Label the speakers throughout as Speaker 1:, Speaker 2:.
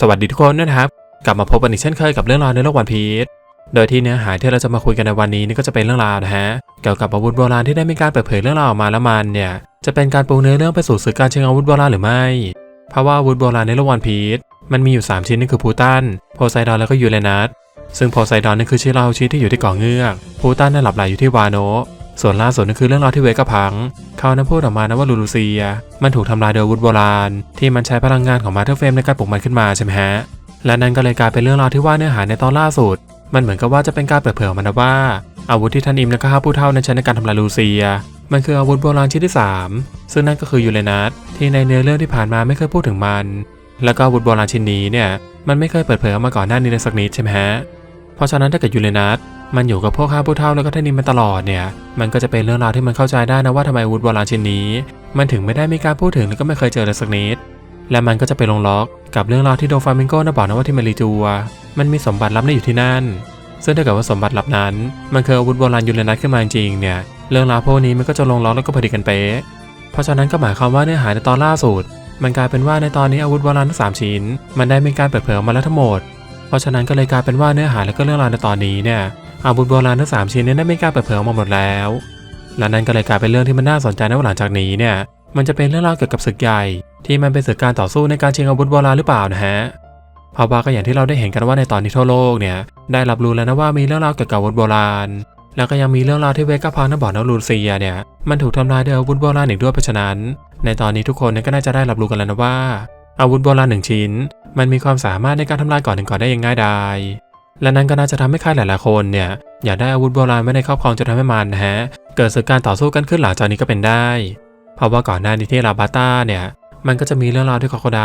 Speaker 1: สวัสดีทุกคนนะครับ กลับมาพบกันอีกเช่นเคยกับเรื่องราวในโลกวันพีชโดยที่เนื้อหาที่เราจะมาคุยกันในวันนี้นี่ก็จะเป็นเรื่องราวนะฮะเกี่ยวกับอาวุธโบราณที่ได้มีการเปิดเผยเรื่องราวออกมาแล้วมันเนี่ยจะเป็นการปูเนื้อเรื่องไปสู่ศึกการเชิงอาวุธโบราณหรือไม่ เพราะว่าอาวุธโบราณในโลกวันพีชมันมีอยู่ 3 ชิ้นนั่นคือพูตันโพไซดอนแล้วก็ยูเรนัสซึ่งโพไซดอนนั่นคือชิราโฮชิที่อยู่ที่เกาะเงือกพูตันนั่นหลับไหลอยู่ที่วาโน ส่วนล่าสุดนั่นคือเรื่องราวที่เวกะพัง เขานั้นพูดออกมานะว่าลูลูเซีย มันถูกทำลายโดยอาวุธโบราณ ที่มันใช้พลังงานของมาเธอร์เฟมในการปลุกมันขึ้นมาใช่ไหมฮะ และนั่นก็เลยกลายเป็นเรื่องราวที่ว่าเนื้อหาในตอนล่าสุด มันเหมือนกับว่าจะเป็นการเปิดเผยออกมานะว่า อาวุธที่ท่านอิมและก็ห้าผู้เท่านั้นใช้ในการทำลายลูเซีย มันคืออาวุธโบราณชิ้นที่ 3 ซึ่งนั่นก็คือยูเรนัสที่ในเนื้อเรื่องที่ผ่านมาไม่เคยพูดถึงมัน แล้วก็อาวุธโบราณชิ้นนี้เนี่ยมันไม่เคยเปิดเผยออกมาก่อนหน้านี้เลยสักนิดใช่ไหมฮะ เพราะฉะนั้นถ้าเกิดยูเรนัสมันอยู่กับพวกข้าผู้เท่าแล้วก็ท่านิมมาตลอดเนี่ย มันก็จะเป็นเรื่องราวที่มันเข้าใจได้นะว่าทำไมอาวุธโบราณชิ้นนี้ มันถึงไม่ได้มีการพูดถึงแล้วก็ไม่เคยเจอเลยสักนิด และมันก็จะไปลงล็อกกับเรื่องราวที่โดฟามิงโกนะบอกนะว่าที่มารีจัว มันมีสมบัติลับน่อยู่ที่นั่น ซึ่งถ้าเกิดว่าสมบัติลับนั้น มันคืออาวุธโบราณยูเรนัสขึ้นมาจริงเนี่ย เรื่องราวพวกนี้มันก็จะลงล็อกแล้วก็พอดีกันเป๊ะ เพราะฉะนั้นก็หมายความว่าเนื้อหาในตอนล่าสุด มันกลายเป็นว่าในตอนนี้อาวุธโบราณทั้งสามชิ้น มันได้มีการเปิดเผยออกมาแล้วทั้งหมด เพราะฉะนั้นก็เลยกลายเป็นว่าเนื้อหาและก็เรื่องราวในตอนนี้เนี่ยอาวุธโบราณทั้งสามชิ้นเนี้ได้มีการเปิดเผยออกมาหมดแล้ว และนั่นก็เลยกลายเป็นเรื่องที่มันน่าสนใจในวันหลังจากนี้เนี่ยมันจะเป็นเรื่องราวเกี่ยวกับศึกใหญ่ ที่มันเป็นศึกการต่อสู้ในการชิงอาวุธโบราณหรือเปล่านะฮะเพราะว่าก็อย่างที่เราได้เห็นกันว่าในตอนนี้ทั่วโลกเนี่ยได้รับรู้แล้วนะว่ามีเรื่องราวเกี่ยวกับอาวุธโบราณ แล้วก็ยังมีเรื่องราวที่เวก้าพังนั้นบอกนะลูเซียเนี่ยมันถูกทำลายด้วยอาวุธโบราณอีกด้วยเพราะฉะนั้น ในตอนนี้ทุกคนก็น่าจะได้รับรู้กันแล้วนะว่า อาวุธโบราณหนึ่งชิ้น มันมีความสามารถในการทำลายก่อนหนึ่งก่อนได้อย่างง่ายดายและนั่นก็น่าจะทำให้ใครหลายๆคนเนี่ยอยากได้อาวุธโบราณไว้ในครอบครองจนทำให้มันนะฮะเกิดศึกการต่อสู้กันขึ้นหลังจากนี้ก็เป็นได้ เพราะว่าก่อนหน้านี้ที่ลาบาต้าเนี่ยมันก็จะมีเรื่องราวที่คอโคได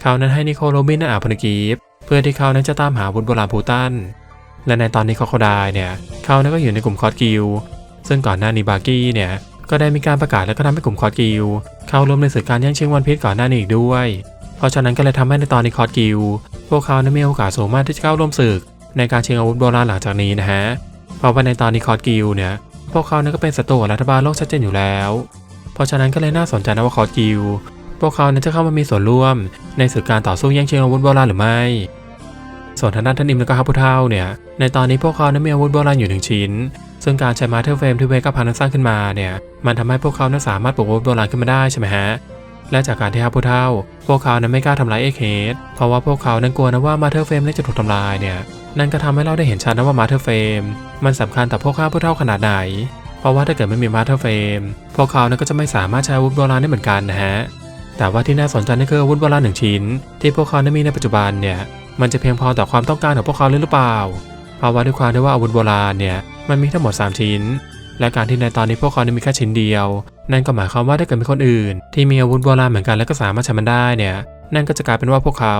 Speaker 1: เขานั้นให้นิโคลโรบินอาพนกีฟเพื่อที่เขานั้นจะตามหาอาวุธโบราณพูตันและในตอนนี้คอโคไดเนี่ยเขานั้นก็อยู่ในกลุ่มคอร์ดกิลซึ่งก่อนหน้านี้บากี้เนี่ยก็ได้มีการประกาศแล้วก็ทำให้กลุ่มคอร์ดกิลเข้าร่วมในศึกการแย่งชิงวันพีชก่อนหน้านี้อีกด้วย เพราะฉะนั้นก็เลยทำให้ในตอนนี้คอร์ดกิลพวกเขานั้นมีโอกาสสูงมากที่จะเข้าร่วมศึก ในการชิงอาวุธโบราณหลังจากนี้นะฮะ เพราะว่าในตอนนี้คอร์ดกิลเนี่ย พวกเขานั้นก็เป็นศัตรูรัฐบาลโลกชัดเจนอยู่แล้ว เพราะฉะนั้นก็เลยน่าสนใจนะว่าคอร์ดกิลพวกเขานั้นจะเข้ามามีส่วนร่วม ในศึกการต่อสู้แย่งชิงอาวุธโบราณหรือไม่ ส่วนทางด้านท่านอิมและก็ฮัพุเท่าเนี่ย ในตอนนี้พวกเขานั้นมีอาวุธโบราณอยู่หนึ่งชิ้น ซึ่งการใช้มาเทอร์เฟรมที่เวกับพันนั้นสร้างขึ้นมาเนี่ย มันทำให้พวกเขานั้นสามารถปลุกอาวุธโบราณขึ้นมาได้ใช่ไหมฮะ และจากการที่ฮับพุเท่า พวกเขานั้นไม่กล้าทำลายเอ็กเฮดเพราะว่าพวกเขานั้นกลัวนะว่ามาเทอร์เฟรมนั้นจะถูกทำลายเนี่ย นั่นก็ทำให้เราได้เห็นชัดนะว่ามาเธอร์เฟมมันสำคัญต่อพวกข้าผู้เท่าขนาดไหน เพราะว่าถ้าเกิดไม่มีมาเธอร์เฟมพวกเขานั้นก็จะไม่สามารถใช้อาวุธโบราณได้เหมือนกันนะฮะ แต่ว่าที่น่าสนใจนั่นคืออาวุธโบราณหนึ่งชิ้น ที่พวกเขานั้นมีในปัจจุบันเนี่ย มันจะเพียงพอต่อความต้องการของพวกเขาหรือเปล่า เพราะว่าด้วยความที่ว่าอาวุธโบราณเนี่ย มันมีทั้งหมด 3 ชิ้น และการที่ในตอนนี้พวกเขานั้มีแค่ชิ้นเดียว นั่นก็หมายความว่าถ้าเกิดมีคนอื่น ที่มีอาวุธโบราณเหมือนกันแล้วก็สามารถใช้มันได้เนี่ย นั่นก็จะกลายเป็นว่าพวกเขา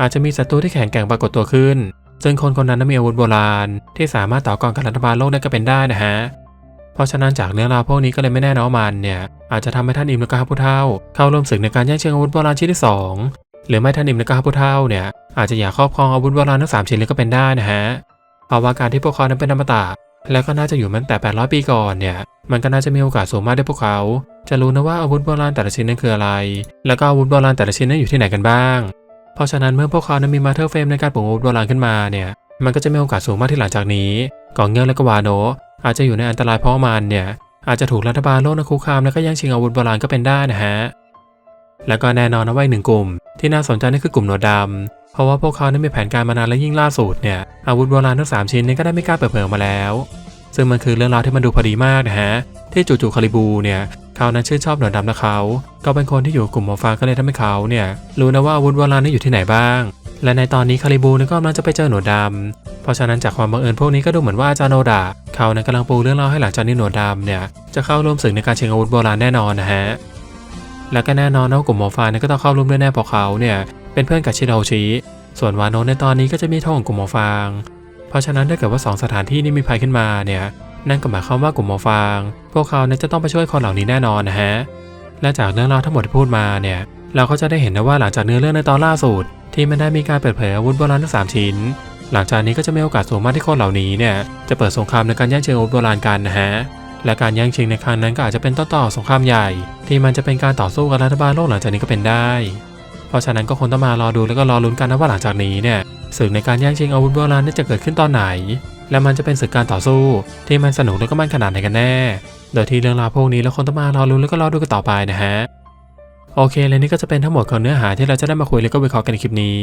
Speaker 1: อาจจะมีศัตรูที่แข็งแกร่งปรากฏตัวขึ้นซึ่งคนคนนั้นนั้นมีอาวุธโบราณ ที่สามารถต่อกรกับรัฐบาลโลกได้ก็เป็นได้นะฮะ เพราะฉะนั้นจากเรื่องราวพวกนี้ก็เลยไม่แน่นะว่ามันเนี่ย อาจจะทำให้ท่านอิมและก็ฮับผู้เท่า เข้าร่วมศึกในการแย่งชิงอาวุธโบราณชิ้นที่ 2 หรือไม่ท่านอิมและก็ฮับผู้เท่าเนี่ยอาจจะอยากครอบครองอาวุธโบราณทั้งสามชิ้นเลยก็เป็นได้นะฮะเพราะว่าการที่พวกเขานั้นเป็นอมตะ และก็น่าจะอยู่มาตั้งแต่ 800 ปีก่อนเนี่ย มันก็น่าจะมีโอกาสสูงมากที่พวกเขา จะรู้นะว่าอาวุธโบราณแต่ละชิ้นนั้นคืออะไร แล้วก็อาวุธโบราณแต่ละชิ้นนั้นอยู่ที่ไหนกันบ้าง เพราะฉะนั้นเมื่อพวกเขานั้นมีมาเธอร์เฟรมในการปลุกอาวุธโบราณขึ้นมาเนี่ย มันก็จะมีโอกาสสูงมากที่หลังจากนี้กองเงือกและก็วาโนอาจจะอยู่ในอันตรายเพราะมันเนี่ย อาจจะถูกรัฐบาลโลกนะคุกคามและก็แย่งชิงอาวุธโบราณก็เป็นได้นะฮะ แล้วก็แน่นอนนะว่าหนึ่งกลุ่ม ที่น่าสนใจนั่นคือกลุ่มหนวดดำเพราะว่าพวกเขานั้นมีแผนการมานานและยิ่งล่าสุดเนี่ยอาวุธโบราณทั้งสามชิ้นนี้ก็ได้ไมีกล้าเปิดเผยมาแล้ว ซึ่งมันคือเรื่องราวที่มันดูพอดีมากนะฮะที่จู่ๆคาริบูเนี่ยเขานั้นชื่นชอบหนวดดำและเขาก็เป็นคนที่อยู่กลุ่มหมอฟ้าก็เลยทำให้เขาเนี่ยรู้นะว่าอาวุธโบราณนั้นอยู่ที่ไหนบ้าง และในตอนนี้คาริบูเนี่ยก็กำลังจะไปเจอหนวดดำเพราะฉะนั้นจากความบังเอิญพวกนี้ก็ดูเหมือนว่าอาจารย์โนดะเขานั้นกำลังปูเรื่องเล่าให้หลังจากนี้หนวดดำเนี่ยจะเข้าร่วมศึกในการชิงอาวุธโบราณแน่นอนนะฮะ และก็แน่นอนนะว่ากลุ่มหมอฟ้าเนี่ยก็ต้องเข้าร่วมด้วยแน่เพราะเขาเนี่ยเป็นเพื่อนกับชิโดชิ ส่วนวานโนในตอนนี้ก็จะมีท่องกลุ่มหมอฟาง เพราะฉะนั้นถ้าเกิดว่าสองสถานที่นี้มีภัยขึ้นมาเนี่ยนั่นก็หมายความว่ากลุ่มหมอฟาง พวกเขาเนี่ยจะต้องไปช่วยคนเหล่านี้แน่นอนนะฮะ และจากเรื่องราวทั้งหมดที่พูดมาเนี่ยเราก็จะได้เห็นนะว่าหลังจากเนื้อเรื่องในตอนล่าสุดที่มันได้มีการเปิดเผยอาวุธโบราณทั้งสามชิ้น หลังจากนี้ก็จะมีโอกาสสูงมากที่คนเหล่านี้เนี่ยจะเปิดสงครามในการแย่งชิงอาวุธโบราณกันนะฮะ และการแย่งชิงในครั้งนั้นก็อาจจะเป็นต้นต่อสงครามใหญ่ ที่มันจะเป็นการต่อสู้กับรัฐบาลโลกหลังจากนี้ก็เป็นได้ เพราะฉะนั้นก็คงต้องมารอดูแล้วก็รอลุ้นกันนะว่าหลังจากนี้เนี่ยศึกในการแย่งชิงอาวุธโบราณนี่จะเกิดขึ้นตอนไหน และมันจะเป็นศึกการต่อสู้ ที่มันสนุกแล้วก็มันขนาดไหนกันแน่ โดยที่เรื่องราวพวกนี้เราคงต้องมารอลุ้นแล้วก็รอดูกันต่อไปนะฮะโอเคและนี่ก็จะเป็นทั้งหมดของเนื้อหาที่เราจะได้มาคุยแล้วก็วิเคราะห์กันในคลิปนี้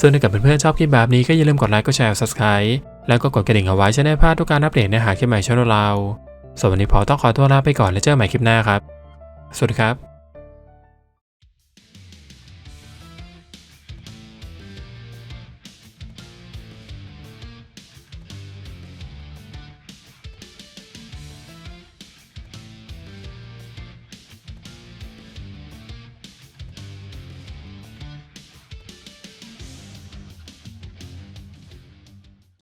Speaker 1: ซึ่งถ้าเกิดเพื่อนๆชอบคลิปแบบนี้ก็อย่าลืมกดไลค์กดแชร์ subscribe แล้วก็กดกระดิ่งเอาไว้จะได้พลาดทุกการอัปเดตเนื้อหาคลิปใหม่ช่องเรา ส่วนวันนี้พอต้องขอตัวลาไปก่อนแล้วเจอกันใหม่คลิปหน้าครับ สวัสดีครับ